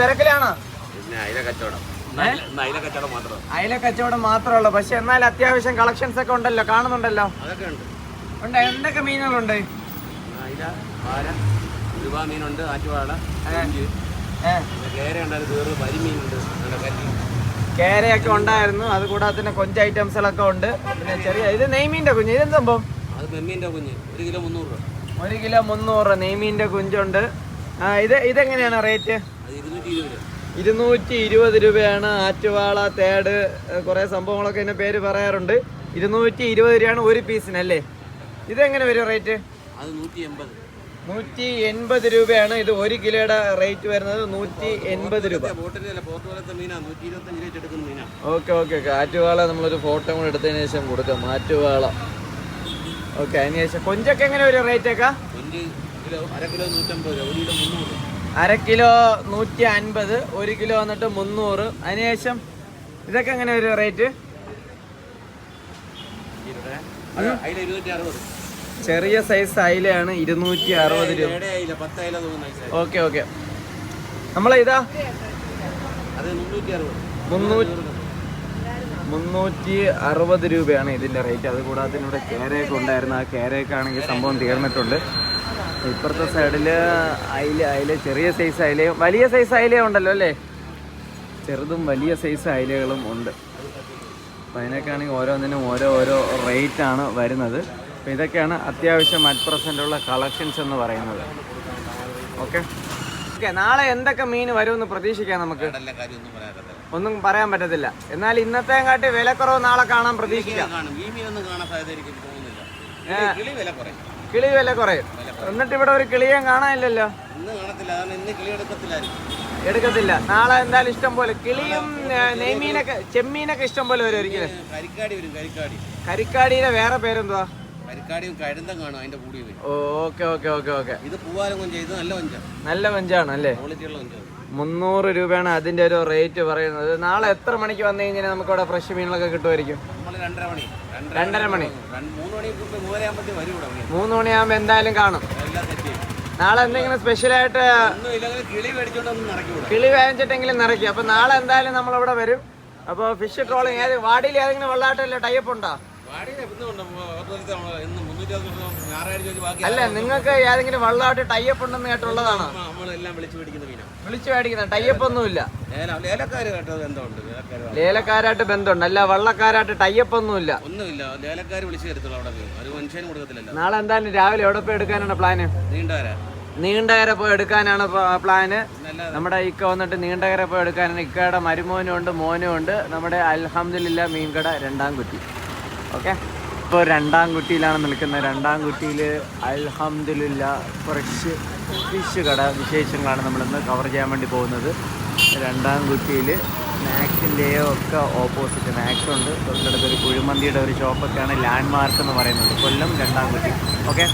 തിരക്കിലാണോ. അയില കച്ചവടം. മാത്രമല്ല പക്ഷെ എന്നാൽ അത്യാവശ്യം കളക്ഷൻസ് ഒക്കെ ഉണ്ടല്ലോ കാണുന്നുണ്ടല്ലോ. ഉണ്ട്. എന്തൊക്കെ മീനുകളുണ്ട്? രൂപ മീനുണ്ട് കേരയൊക്കെ ഉണ്ടായിരുന്നു. അത് കൂടാതെ തന്നെ കൊഞ്ച് ഐറ്റംസുകളൊക്കെ ഉണ്ട്. പിന്നെ ചെറിയ ഇത് നെയ്മീന്റെ കുഞ്ഞ്. ഇതെന്ത് സംഭവം? അത് മെമ്മീന്റെ കുഞ്ഞ്. ഒരു കിലോ മുന്നൂറ് രൂപ. ഒരു കിലോ മുന്നൂറ് നെയ്മീന്റെ കുഞ്ചുണ്ട്. ഇത് ഇതെങ്ങനെയാണ് റേറ്റ് അത് ഇരുന്നൂറ്റി ഇരുപത് രൂപ ഇരുന്നൂറ്റി ഇരുപത് രൂപയാണ് ആറ്റുവാള തേട് കുറേ സംഭവങ്ങളൊക്കെ ഇതിന്റെ പേര് പറയാറുണ്ട്. ഇരുന്നൂറ്റി ഇരുപത് രൂപയാണ് ഒരു പീസിന് അല്ലേ? ഇതെങ്ങനെ വരും റേറ്റ്? അത് നൂറ്റി എൺപത് നൂറ്റി എൺപത് രൂപയാണ് ഇത് ഒരു കിലോയുടെ റേറ്റ് വരുന്നത് നൂറ്റി എൺപത് രൂപ. Okay okay okay. ആറ്റുവാള നമ്മളൊരു ഫോട്ടോ കൂടെ എടുത്തതിന് ശേഷം കൊടുക്കാം. ആറ്റുവാള. ഓക്കെ അതിന് ശേഷം കൊഞ്ചൊക്കെ എങ്ങനെ വരും റേറ്റ് ഒക്കെ? അര കിലോ നൂറ്റമ്പത് രൂപ ഒരു കിലോ മുന്നൂറ്. അര കിലോ നൂറ്റി അൻപത് ഒരു കിലോ വന്നിട്ട് മുന്നൂറ്. അതിനുശേഷം ഇതൊക്കെ എങ്ങനെ ഒരു റേറ്റ്? ചെറിയ സൈസ് അയിലയാണ് ഇരുന്നൂറ്റി അറുപത് രൂപ ഓക്കെ ഓക്കെ. നമ്മളെ ഇതാ? അത് മുന്നൂറ്റി അറുപത് മുന്നൂറ്റി മുന്നൂറ്റി അറുപത് രൂപയാണ് ഇതിന്റെ റേറ്റ്. അത് കൂടാതെ ഇവിടെ കേരയൊക്കെ ഉണ്ടായിരുന്നു ആ കേരയൊക്കെ ആണെങ്കിൽ സംഭവം തീർന്നിട്ടുണ്ട്. ഇപ്പുറത്തെ സൈഡിൽ അയില അയില ചെറിയ സൈസ് അയിലയും വലിയ സൈസ് അയിലയും ഉണ്ടല്ലോ അല്ലേ? ചെറുതും വലിയ സൈസ് അയിലകളും ഉണ്ട്. അപ്പോൾ അതിനൊക്കെയാണെങ്കിൽ ഓരോന്നിനും ഓരോ ഓരോ റേറ്റാണ് വരുന്നത്. അപ്പോൾ ഇതൊക്കെയാണ് അത്യാവശ്യം അറ്റ് പ്രസന്റ് ഉള്ള കളക്ഷൻസ് എന്ന് പറയുന്നത്. ഓക്കെ ഓക്കെ നാളെ എന്തൊക്കെ മീൻ വരുമെന്ന് പ്രതീക്ഷിക്കാം നമുക്ക്? ഒന്നും പറയാൻ പറ്റത്തില്ല. എന്നാൽ ഇന്നത്തെ കാട്ടി വിലക്കുറവ് നാളെ കാണാൻ പ്രതീക്ഷിക്കാം. ഈ മീനൊന്നും കാണാൻ സാധ്യത കിളി വില കുറയും. എന്നിട്ട് ഇവിടെ ഒരു കിളിയും കാണാനില്ലല്ലോ? എടുക്കത്തില്ല. നാളെ എന്തായാലും ഇഷ്ടം പോലെ കിളിയും നെയ്മീനൊക്കെ ചെമ്മീനൊക്കെ ഇഷ്ടം പോലെ വരും ഒരിക്കലും. കരിക്കാടിയുടെ വേറെ പേരെന്തുവാ? കരിക്കാടിയും കഴുന്തം കാണും അതിന്റെ കൂടി വരും. Okay okay okay okay. ഇത് പൂവാലും കൊഞ്ച. ഇത് നല്ല കൊഞ്ച. നല്ല കൊഞ്ചാണ് അല്ലേ? മുന്നൂറ് രൂപയാണ് അതിന്റെ ഒരു റേറ്റ് പറയുന്നത്. നാളെ എത്ര മണിക്ക് വന്നു കഴിഞ്ഞാൽ നമുക്ക് ഇവിടെ ഫ്രഷ് മീനുകളൊക്കെ കിട്ടുമായിരിക്കും. രണ്ടര മണി. മൂന്ന് മണിയാകുമ്പോ ഇവിടെ എന്തായാലും കാണും. നാളെ എന്തെങ്കിലും സ്പെഷ്യലായിട്ട് കിളി കിളി വേവിച്ചിട്ടെങ്കിലും നിറയ്ക്കും. അപ്പൊ നാളെ എന്തായാലും നമ്മളിവിടെ വരും. അപ്പോൾ ഫിഷ് ട്രോളിങ് ഏത് വാടിയിൽ ഏതെങ്കിലും വെള്ളാട്ടല്ല ടൈപ്പ് ഉണ്ടോ? അല്ല നിങ്ങൾക്ക് ഏതെങ്കിലും വള്ളമായിട്ട് ടൈപ്പ് ഉണ്ടെന്ന് കേട്ടുള്ളതാണോ വിളിച്ച് മേടിക്കുന്ന ടൈപ്പ് ഒന്നുമില്ല. ലേലക്കാരായിട്ട് ബന്ധമുണ്ട്. അല്ല വള്ളക്കാരായിട്ട് ടൈപ്പ് ഒന്നുമില്ല. ഒന്നുമില്ല. വിളിച്ചു തരത്തുള്ളൂ അവിടെ നാളെ എന്തായാലും രാവിലെ എവിടെ പോയി എടുക്കാനാണ് പ്ലാന് നീണ്ടകര. നീണ്ടകര പോയി എടുക്കാനാണ് പ്ലാന് നമ്മുടെ ഇക്ക വന്നിട്ട് നീണ്ടകര പോയി എടുക്കാനാണ്. ഇക്കയുടെ മരുമോനും ഉണ്ട് മോനും ഉണ്ട്. നമ്മുടെ അൽഹമ്മദില്ല മീൻകട രണ്ടാം കുറ്റി. ഓക്കെ? ഇപ്പോൾ രണ്ടാം കുട്ടിയിലാണ് നിൽക്കുന്നത്. രണ്ടാം കുട്ടിയിൽ അൽഹമ്മദില്ല ഫ്രഷ് ഫിഷ് കട വിശേഷങ്ങളാണ് നമ്മളിന്ന് കവർ ചെയ്യാൻ വേണ്ടി പോകുന്നത്. രണ്ടാം കുട്ടിയിൽ മാക്സിന്റെയോ ഒക്കെ ഓപ്പോസിറ്റ് മാക്സ് ഉണ്ട്. തൊട്ടടുത്തൊരു കുഴിമന്തിയുടെ ഒരു ഷോപ്പൊക്കെയാണ് ലാൻഡ് മാർക്ക് എന്ന് പറയുന്നത്. കൊല്ലം രണ്ടാം കുട്ടി ഓക്കെ?